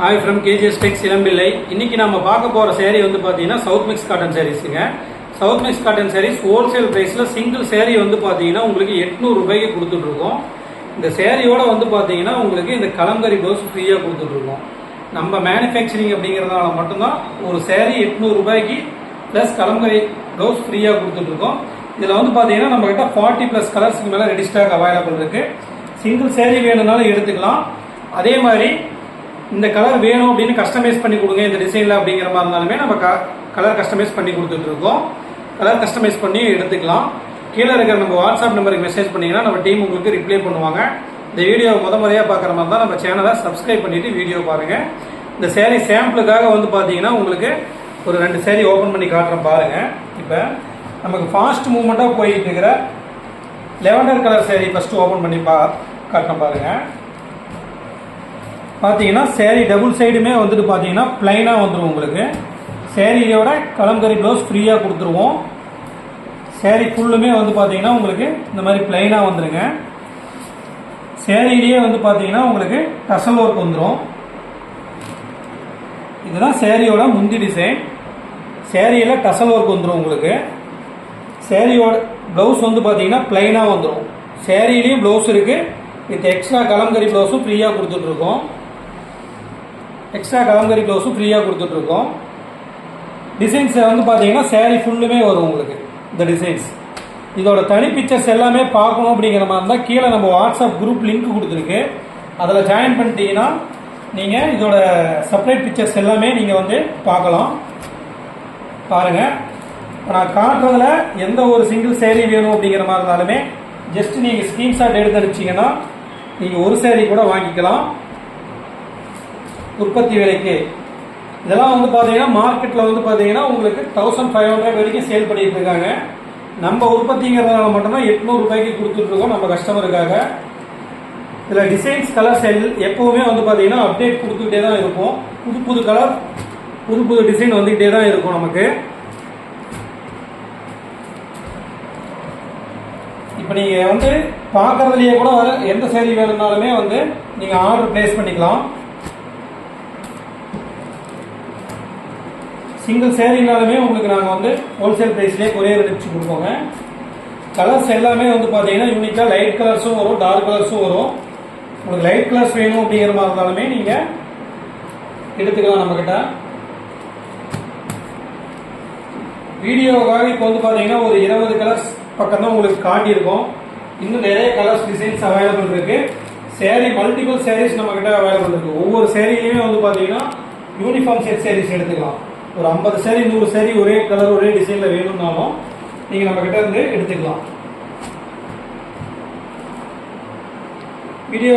Hi from KGS Tex Ilampillai இன்னைக்கு நம்ம பார்க்க போகிற சேரீ வந்து பார்த்தீங்கன்னா south mix cotton சாரீஸுங்க south mix cotton saris wholesale ப்ரைஸில் சிங்கிள் சேரீ வந்து பார்த்தீங்கன்னா உங்களுக்கு எட்நூறு ரூபாய்க்கு கொடுத்துட்ருக்கோம். இந்த சேரீயோட வந்து பார்த்தீங்கன்னா உங்களுக்கு இந்த கலங்கரி ப்ளவுஸ் ஃப்ரீயாக கொடுத்துட்ருக்கோம். நம்ம மேனுஃபேக்சரிங் அப்படிங்கறதுனால மட்டும்தான் ஒரு சேரீ எட்நூறு ரூபாய்க்கு ப்ளஸ் கலங்கரி ப்ளவுஸ் ஃப்ரீயாக கொடுத்துட்ருக்கோம். இதில் வந்து பார்த்தீங்கன்னா நம்மக்கிட்ட ஃபார்ட்டி ப்ளஸ் கலர்ஸ்க்கு மேலே ரெடி ஸ்டாக் அவைலபிள் இருக்குது சிங்கிள் சேரீ வேணும்னாலும் எடுத்துக்கலாம். அதே மாதிரி இந்த கலர் வேணும் அப்படின்னு கஸ்டமைஸ் பண்ணி கொடுங்க இந்த டிசைனில் அப்படிங்கிற மாதிரி இருந்தாலுமே நம்ம க கலர் கஸ்டமைஸ் பண்ணி கொடுத்துட்ருக்கோம். கலர் கஸ்டமைஸ் பண்ணி எடுத்துக்கலாம். கீழே இருக்கிற நம்ம வாட்ஸ்அப் நம்பருக்கு மெசேஜ் பண்ணிங்கன்னா நம்ம டீம் உங்களுக்கு ரிப்ளை பண்ணுவாங்க. இந்த வீடியோ முத முறையாக பார்க்குற மாதிரி தான் நம்ம சேனலை சப்ஸ்கிரைப் பண்ணிட்டு வீடியோ பாருங்கள் இந்த சேரீ சாம்பிளுக்காக வந்து பார்த்தீங்கன்னா உங்களுக்கு ஒரு ரெண்டு சேரீ ஓப்பன் பண்ணி காட்டுறேன் பாருங்கள் இப்போ நமக்கு ஃபாஸ்ட் மூவ்மெண்ட்டாக போயிட்டு இருக்கிற lavender colour sari first open பண்ணி பா காட்டுறேன் பாருங்கள் பார்த்தீங்கன்னா சேரீ டபுள் சைடுமே வந்துட்டு பார்த்தீங்கன்னா பிளைனாக வந்துடும் உங்களுக்கு. சேரீயோட கலம்கரி ப்ளவுஸ் ஃப்ரீயாக கொடுத்துருவோம். சேரீ ஃபுல்லுமே வந்து பார்த்தீங்கன்னா உங்களுக்கு இந்த மாதிரி பிளைனாக வந்துடுங்க சேரீலேயே வந்து பார்த்தீங்கன்னா உங்களுக்கு டசல் ஒர்க் வந்துடும் இதுதான் சேரீயோட முந்தி டிசைன் சேரீயில் டசல் ஒர்க் வந்துடும் உங்களுக்கு. சேரீயோட ப்ளவுஸ் வந்து பார்த்தீங்கன்னா பிளைனாக வந்துடும் சேரீலேயும் ப்ளவுஸ் இருக்குது வித் எக்ஸ்ட்ரா கலம்கரி ப்ளவுஸும் ஃப்ரீயாக கொடுத்துட்ருக்கோம் எக்ஸ்ட்ரா கலங்கரி க்ளவுஸும் ஃப்ரீயாக கொடுத்துட்ருக்கோம். டிசைன்ஸ் வந்து பார்த்தீங்கன்னா சேரீ ஃபுல்லுமே வரும் உங்களுக்கு இந்த டிசைன்ஸ் இதோட தனி பிக்சர்ஸ் எல்லாமே பார்க்கணும் அப்படிங்கிற மாதிரி இருந்தால் கீழே நம்ம வாட்ஸ்அப் குரூப் லிங்க் கொடுத்துருக்கு. அதில் ஜாயின் பண்ணிட்டீங்கன்னா நீங்கள் இதோட செப்பரேட் பிக்சர்ஸ் எல்லாமே நீங்கள் வந்து பார்க்கலாம். பாருங்கள் இப்போ நான் காட்டுறதுல எந்த ஒரு சிங்கிள் சேரீ வேணும் அப்படிங்கிற மாதிரி இருந்தாலுமே ஜஸ்ட் நீங்கள் ஸ்க்ரீன்ஷாட் எடுத்து அடிச்சிங்கன்னா நீங்கள் ஒரு சேரீ கூட வாங்கிக்கலாம். உற்பத்தி விலைக்கு. இதெல்லாம் வந்து பார்த்தீங்கன்னா மார்க்கெட்டில் வந்து பார்த்தீங்கன்னா உங்களுக்கு தௌசண்ட் ஃபைவ் ஹண்ட்ரட் வரைக்கும் சேல் பண்ணிட்டு இருக்காங்க. நம்ம உற்பத்திங்கிறதுனால மட்டும்தான் எட்நூறு ரூபாய்க்கு நம்ம கஸ்டமருக்காக இதில் டிசைன்ஸ் கலர்ஸ் எல் எப்போவுமே வந்து பார்த்தீங்கன்னா அப்டேட் கொடுத்துக்கிட்டே தான் இருக்கும் புது புது கலர் புது புது டிசைன் வந்துக்கிட்டே தான் இருக்கும் நமக்கு. இப்போ நீங்கள் வந்து பார்க்குறதுலையே கூட எந்த சேரீ வேணும்னாலுமே வந்து நீங்கள் ஆர்டர் ப்ளேஸ் பண்ணிக்கலாம். சிங்கிள் சேரீனாலுமே உங்களுக்கு நாங்கள் வந்து ஹோல்சேல் ப்ரைஸ்லேயே கொரியர் அடிச்சு கொடுப்போங்க. கலர்ஸ் எல்லாமே வந்து பார்த்தீங்கன்னா யூனிக்காக லைட் கலர்ஸும் வரும் டார்க் கலர்ஸும் வரும். உங்களுக்கு லைட் கலர்ஸ் வேணும் அப்படிங்கிற மாதிரி இருந்தாலுமே நீங்கள் எடுத்துக்கலாம் நம்மக்கிட்ட வீடியோவாக இப்போ வந்து பார்த்தீங்கன்னா ஒரு இருபது கலர்ஸ் பக்கம் தான் உங்களுக்கு காட்டியிருக்கோம். இன்னும் நிறைய கலர்ஸ் டிசைன்ஸ் அவைலபிள் இருக்கு. சேரீ மல்டிபிள் சேரீஸ் நம்மக்கிட்ட அவைலபிள் இருக்கு. ஒவ்வொரு சேரீலையுமே வந்து பார்த்தீங்கன்னா யூனிஃபார்ம் செட் சேரீஸ் எடுத்துக்கலாம். ஒரு ஐம்பது சேரீ நூறு சேரீ ஒரே கலர் ஒரே டிசைன்ல வேணும்னாலும் நீங்க நம்ம கிட்ட இருந்து எடுத்துக்கலாம். வீடியோ